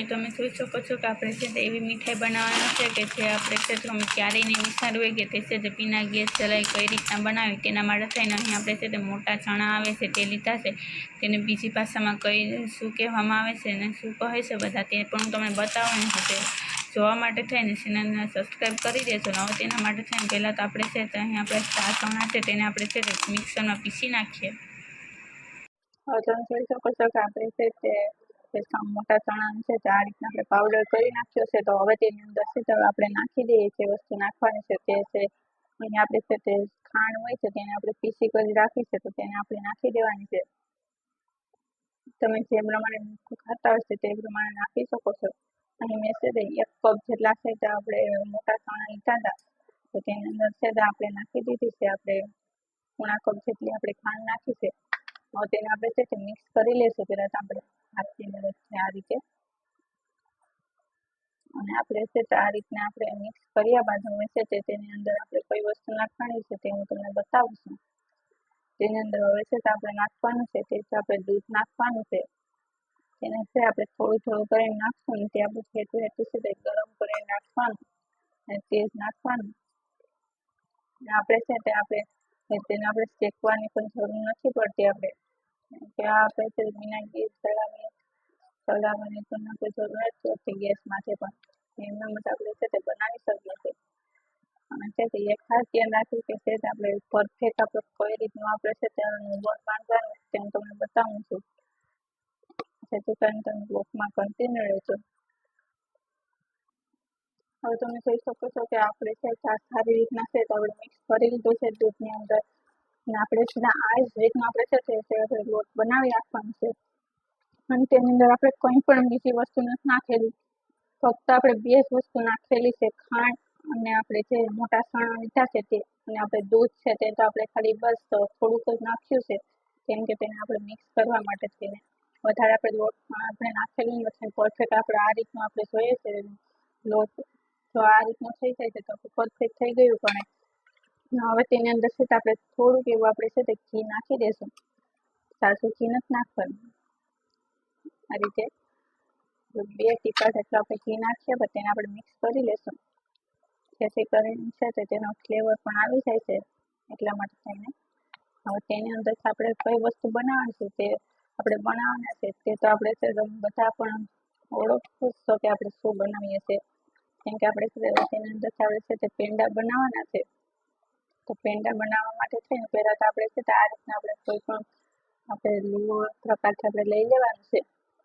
અહીં તમે જોઈ શકો છો કે આપણે છે તે એવી મીઠાઈ બનાવવાની છે કે જે આપણે છે તો અમે ક્યારેય નહીં વિચારવું હોય કે તે છે તે પીના ગેસ ચલાવી કઈ રીતના બનાવી તેના માટે થઈને અહીં આપણે છે તે મોટા ચણા આવે છે તે લીધા છે. તેને બીજી ભાષામાં કઈ શું કહેવામાં આવે છે અને શું કહે છે બધા તે પણ હું તમને બતાવવાની છું જોવા માટે થઈને ચેનલને સબસ્ક્રાઈબ કરી દેજો નવો તેના માટે થઈને પહેલાં તો આપણે છે અહીં આપણે ચાર ચણા છે તેને આપણે છે તે મિક્સરમાં પીસી નાખીએ. તમે જોઈ શકો છો કે આપણે છે તે જે સમ- મોટા ચણા છે તે આ રીતના આપણે પાવડર કરી નાખ્યો છે તો હવે તેની અંદર છે તે હવે આપણે નાખી દઈએ જે વસ્તુ નાખવાની છે તે છે અહીં આપણે છે તે ખાંડ હોય છે તેને આપણે પીસી કરી રાખી છે તો તેને આપણે નાખી દેવાની છે તમે જે પ્રમાણે મીઠું ખાતા હશે તે પ્રમાણે નાખી શકો છો અહીં મેં છે તે એક કપ જેટલા છે તે આપણે મોટા ચણા લીધા હતા તો તેની અંદર છે તે આપણે નાખી દીધી છે આપણે પોણા કપ જેટલી આપણે ખાંડ નાખી છે હવે તેને આપણે છે તે મિક્સ કરી લેશું પહેલાં તો આપણે હાથની મદદથી આ રીતે. અને આપણે છે આ રીતના આપણે મિક્સ કર્યા બાદ હવે છે તેની અંદર આપણે કઈ વસ્તુ નાખવાની છે તે હું તમને બતાવું તેની અંદર હવે છે આપણે નાખવાનું છે તે આપણે દૂધ નાખવાનું છે. તેને છે આપણે થોડું થોડું કરીને નાખશું ને તે આપણે હેઠું હેઠું છે તે ગરમ કરીને નાખવાનું અને તેજ નાખવાનું. આપણે છે તે આપણે તેને આપણે શેકવાની પણ જરૂર નથી પડતી આપણે. ત્યાં આપણે છે વિના ગેસ ચડાવવાની તો નથી પડતી ગેસમાંથી પણ એમનો મત આપણે છે તે બનાવી શકીએ છીએ અને છે તે એક ખાસ ધ્યાન રાખવું કે છે આપણે પરફેક્ટ આપણે કઈ રીતનું આપણે છે તે લોટ બાંધવાનું તે હું તમને બતાવું છું જેથી કરીને તમે બ્લોકમાં કન્ટિન્યુ રહેજો હવે તમે જોઈ શકો છો કે આપણે છે સારી રીતના છે તો આપણે મિક્સ કરી લીધું છે દૂધની અંદર અને આપણે સીધા આ જ રીતનું આપણે છે તે લોટ બનાવી રાખવાનું છે અને તેની અંદર આપણે કંઈ પણ બીજી વસ્તુ નથી નાખેલી. ફક્ત આપણે બે જ વસ્તુ નાખેલી છે, ખાંડ અને આપણે જે મોટા ચણા લીધા છે તે. અને આપણે દૂધ છે તે તો આપણે ખાલી બસ થોડુંક જ નાખ્યું છે, કેમ કે તેને આપણે મિક્સ કરવા માટે થઈને વધારે આપણે લોટ આપણે નાખેલું નથી પરફેક્ટ આપણે આ રીતનું આપણે જોઈએ છે, લોટ તો આ રીતનું થઈ જાય છે તો પરફેક્ટ થઈ ગયું પણ હવે તેની અંદર છે આપણે થોડુંક એવું આપણે છે તે ઘી નાખી દઈશું સાચું ઘી નથી નાખવાનું. આ રીતે. બે ટીપા જેટલું આપણે ઘી નાખીએ પછી તેને આપણે મિક્સ કરી લેશું. જેથી કરીને છે તે તેનો ફ્લેવર પણ આવી જાય છે, એટલા માટે થઈને. હવે તેની અંદર આપણે કઈ વસ્તુ બનાવવાની છે તે આપણે બનાવવાના છે, તે તો આપણે બધા પણ ઓળખો છો કે આપણે શું બનાવીએ છીએ કેમ કે આપણે તેની અંદર આપણે છે તે પેંડા બનાવવાના છે. તો પેંડા બનાવવા માટે છે ને પહેલાં તો આપણે છે તે આ રીતના આપણે કોઈ પણ આપણે લુઓ પ્રકારથી આપણે લઈ લેવાનું છે.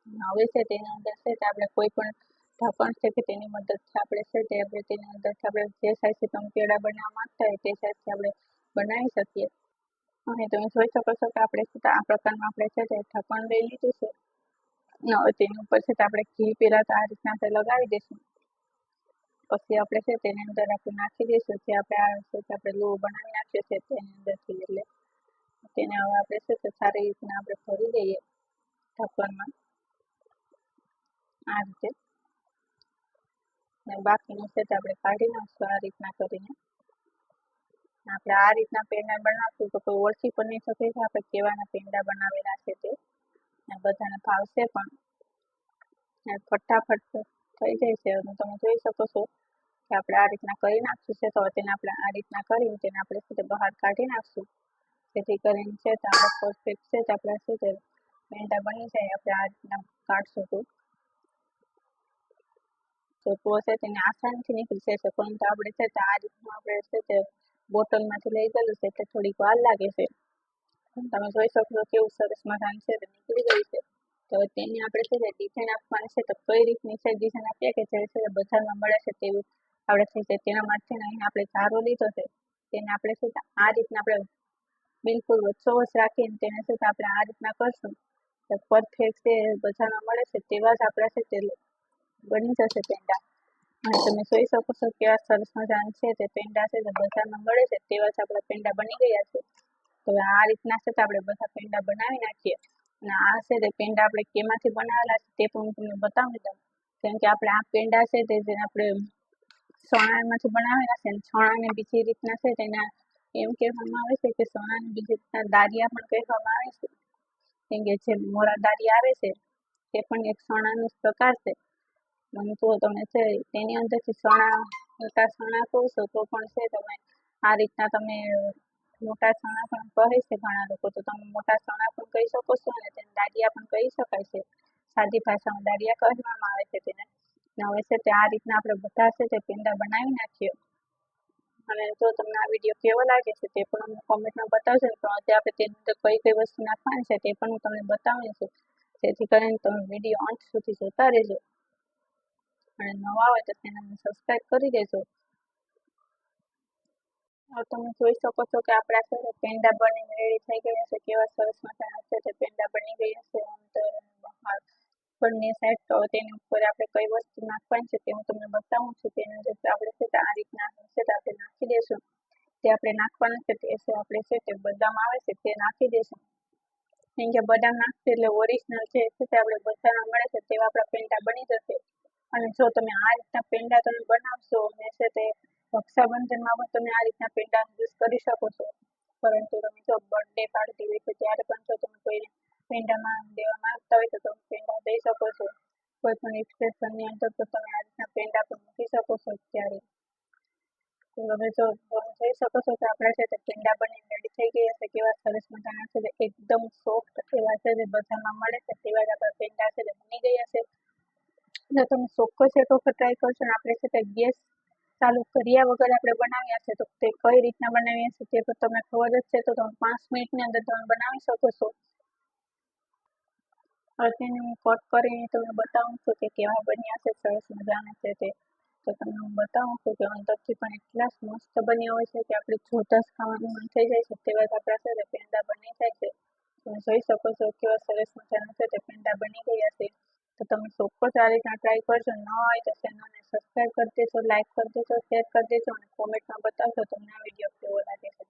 હવે છે, તેની અંદર છે, તે આપણે કોઈ પણ ઢાંકણ છે કે તેની મદદથી આપણે છે, તે આપણે તેની અંદરથી આપણે જે સાઈઝથી તમે પેડા બનાવવા માંગતા હોય તે સાઈઝથી આપણે બનાવી શકીએ. અને તમે જોઈ શકો છો કે આપણે આ પ્રકારમાં આપણે છે, તે ઢાંકણ લઈ લીધું છે. તેની ઉપર છે, તે આપણે ઘી પહેલાં તો આ રીતના આપણે લગાવી દઈશું. પછી આપણે છે, તેની અંદર આપણે નાખી દઈશું. જે આપણે આ છે આપણે લો બનાવી નાખ્યો છે, તેની અંદરથી એટલે. તેને હવે આપણે છે, તે સારી રીતના આપણે ભરી દઈએ ઢાંકણમાં. આ રીતે. ને બાકીનું તે આપણે કાઢી નાખશું આ રીતના કરીને. આપણે આ રીતના પેંડા બનાવશું તો કોઈ ઓળખી પણ નહીં શકે કે આપણે કેવાના પેંડા બનાવેલા છે તે. બધાને ભાવશે પણ. ફટાફટ થઈ જાય છે. અને તમે જોઈ શકો છો કે આપણે આ રીતના કરી નાખશું છે. તો તેને આપણે આ રીતના કરીને તેને આપણે છે બહાર કાઢી નાખશું. જેથી કરીને છે તો આપણે પરફેક્ટ છે. તો આપણે શું પેંડા બની જાય. આપણે આ રીતના કાઢશું તો. તો છે તેને આસાનીથી નીકળી જશે. પરંતુ આપણે છે તે આ રીતનું આપણે છે તે બોટલમાંથી લઈ ગયેલું છે એટલે થોડીક વાર લાગે છે. તમે જોઈ શકો છો કેવું સરસ મજાનું છે તે નીકળી ગયું છે. તો તેની આપણે છે તે ડિઝાઇન આપવાની છે તો કઈ રીતની છે ડિઝાઇન આપીએ કે જે છે બજારમાં મળે છે તેવું આપણે થઈ જાય તેના માટે અહીં આપણે ચારો લીધો છે. તેને આપણે છે આ રીતના આપણે બિલકુલ વચ્ચોવચ રાખીને તેને છે આપણે આ રીતના કરશું. પરફેક્ટ છે બજારમાં મળે છે તેવા જ આપણા છે તે બની જશે પેંડા. અને તમે જોઈ શકો છો કેવા સરસ મજાના છે તે પેંડા છે, જે બજારમાં મળે છે, તેવા જ આપણા પેંડા બની ગયા છે. તો આ રીતના છે તો આપણે બધા પેંડા બનાવી નાખીએ. અને આ છે તે પેંડા આપણે કેમાંથી બનાવેલા છે તે પણ હું તમને બતાવી દઉં કેમ કે આપણે આ પેંડા છે તે જે આપણે ચણામાંથી બનાવેલા છે ચણાને બીજી રીતના છે તેના એમ કહેવામાં આવે છે કે ચણાને બીજી રીતના દારિયા પણ કહેવામાં આવે છે. કેમ કે જે મોરા દારી આવે છે, તે પણ એક ચણાનો જ પ્રકાર છે. જો તમે છે તેની અંદરથી સણા મોટા ચણા કહો તો પણ છે તમે આ રીતના તમે મોટા ચણા પણ કહે છે ઘણા લોકો તો તમે મોટા ચણા પણ કહી શકો છો અને તેને દાડિયા પણ કહી શકાય છે સાદી ભાષામાં દાડિયા કહેવામાં આવે છે તેને હવે છે તે આ રીતના આપણે બધા છે તે પેંડા બનાવી નાખીએ અને જો તમને આ વીડિયો કેવો લાગે છે તે પણ અમને કોમેન્ટમાં બતાવજો તો આજે આપણે તેની અંદર કઈ કઈ વસ્તુ નાખવાની છે તે પણ હું તમને બતાવીશ જેથી કરીને તમે વીડિયો અંત સુધી જોતા રહેજો અને નવા હોય તો ચેનલને સબસ્ક્રાઈબ કરી દેજો. તમે જોઈ શકો છો કે આપણા છે પેંડા બની રેડી થઈ ગયા છે. કેવા સરસ મજાના છે પેંડા બની ગયા છે. અંદર બહાર બંને સાઈડ તો તેની ઉપર આપણે કઈ વસ્તુ નાખવાની છે તે હું તમને બતાવું છું. તેના જે આપણે છે આ રીતના છે તે નાખી દેશું. તે આપણે નાખવાનું છે તે છે આપણે છે તે બદામ આવે છે તે નાખી દેશું. કેમ કે બદામ નાખશે એટલે ઓરિજિનલ છે તે આપણે બધાના મળે છે તેવા આપણા પેંડા બની જશે. અને જો તમે આ રીતના પેંડા તમે બનાવશો, અને છે તે રક્ષાબંધનમાં પણ તમે આ રીતના પેંડા યુઝ કરી શકો છો. પરંતુ તમે જો બર્થડે પાર્ટી હોય છે ત્યારે પણ જો તમે કોઈને પેંડામાં દેવા માંગતા હોય તો તમે પેંડા દઈ શકો છો. કોઈ પણ એક્સપ્રેશનની અંદર તો તમે આ રીતના પેંડા પણ મૂકી શકો છો અત્યારે. તો હવે જો તમે જોઈ શકો છો કે આપણા છે તે પેંડા બની રેડી થઈ ગયા છે, કેવા સરસ મજાના છે એકદમ સોફ્ટ એવા છે જે બધામાં મળે છે, તેવા જ આપણા પેંડા છે બની ગયા છે. જો તમે ચોક્કસ એક વખત ટ્રાય કરશો ને. આપણે છે તે ગેસ ચાલુ કર્યા વગર આપણે બનાવ્યા છે. તો તે કઈ રીતના બનાવીએ છીએ તે તો તમને ખબર જ છે. તો તમે પાંચ મિનિટની અંદર તમે બનાવી શકો છો. તેને હું કટ કરીને તમને બતાવું છું કે કેવા બન્યા છે. સરસ મજાના છે તે. તો તમને હું બતાવું છું કે અંદરથી પણ એટલા મસ્ત બન્યા હોય છે કે આપણે જોતા જ ખાવાનું મન થઈ જાય છે. તેવા જ આપણા છે પેંડા બની જાય છે. તમે જોઈ શકો છો કેવા સરસ મજાના છે તે પેંડા બની ગયા છે. તો તમે ચોક્કસ આ રીતના ટ્રાય કરજો. ન હોય તો ચેનલને સબસ્ક્રાઈબ કરી દેજો લાઇક કરી દેજો શેર કરી દેજો અને કોમેન્ટમાં બતાવજો તમને આ વીડિયો કેવો લાગે છે.